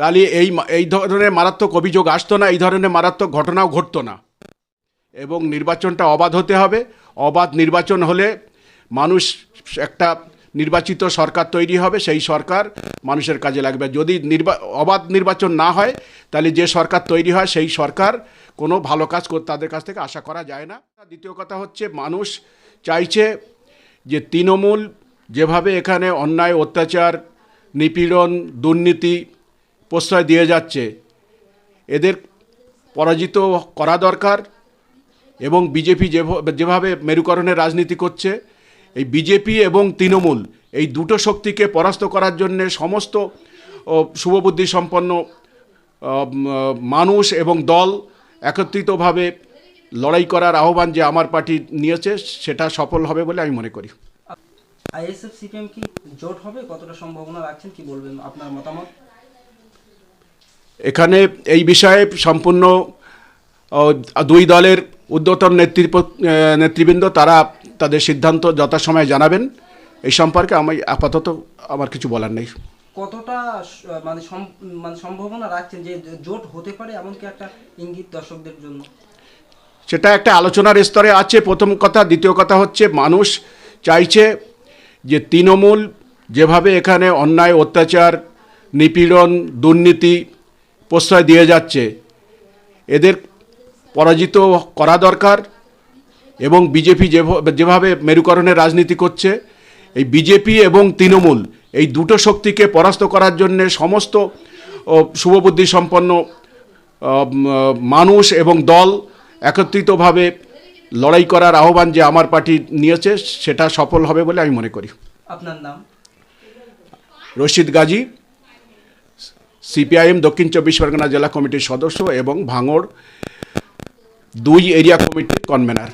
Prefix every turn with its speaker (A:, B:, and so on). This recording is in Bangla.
A: তাহলে এই এই ধরনের মারাত্মক অভিযোগ আসতো না, এই ধরনের মারাত্মক ঘটনাও ঘটতো না। এবং নির্বাচনটা অবাধ হতে হবে। অবাধ নির্বাচন হলে মানুষ একটা নির্বাচিত সরকার তৈরি হবে, সেই সরকার মানুষের কাজে লাগবে। যদি নির্বা, অবাধ নির্বাচন না হয়, তাহলে যে সরকার তৈরি হয়, সেই সরকার কোনো ভালো কাজ তাদের কাছ থেকে আশা করা যায় না। দ্বিতীয় কথা হচ্ছে, মানুষ চাইছে যে তৃণমূল যেভাবে এখানে অন্যায়, অত্যাচার, নিপীড়ন, দুর্নীতি প্রশ্রয় দিয়ে যাচ্ছে। এদের পরাজিত করা দরকার এবং বিজেপি যেভাবে মেরুকরণের রাজনীতি করছে, এই বিজেপি এবং তৃণমূল এই দুটো শক্তিকে পরাস্ত করার জন্যে সমস্ত শুভবুদ্ধি সম্পন্ন মানুষ এবং দল একত্রিতভাবে লড়াই করার আহ্বান যে আমার পার্টি নিয়েছে, সেটা সফল হবে বলে আমি মনে করি।
B: আইএসএফ, সিপিএম কি জোট হবে? কতটা সম্ভাবনা রাখছেন? কি বলবেন আপনার মতামত?
A: এখানে এই বিষয়ে সম্পূর্ণ দুই দলের ঊর্ধ্বতন নেতৃত্ব নেতৃবৃন্দ তারা তাদের সিদ্ধান্ত যথাসময়ে জানাবেন। এই সম্পর্কে আমি আপাতত আমার কিছু বলার নেই।
B: কতটা মানে মানে সম্ভাবনা রাখছেন যে জোট হতে পারে এমনকি একটা ইঙ্গিত দর্শকদের জন্য?
A: সেটা একটা আলোচনার স্তরে আছে। প্রথম কথা দ্বিতীয় কথা হচ্ছে মানুষ চাইছে যে তৃণমূল যেভাবে এখানে অন্যায় অত্যাচার নিপীড়ন দুর্নীতি প্রশ্রয় দিয়ে যাচ্ছে। এদের পরাজিত করা দরকার এবং বিজেপি যেভাবে মেরুকরণের রাজনীতি করছে এই বিজেপি এবং তৃণমূল এই দুটো শক্তিকে পরাস্ত করার জন্যে সমস্ত শুভবুদ্ধি সম্পন্ন মানুষ এবং দল একত্রিতভাবে লড়াই করার আহ্বান যে আমার পার্টি নিয়েছে সেটা সফল হবে বলে আমি মনে করি।
B: আপনার নাম?
A: রশিদ গাজী। সিপিআইএম দক্ষিণ চব্বিশ পরগনা জেলা কমিটির সদস্য এবং ভাঙড় দুই এরিয়া কমিটির কনভেনার।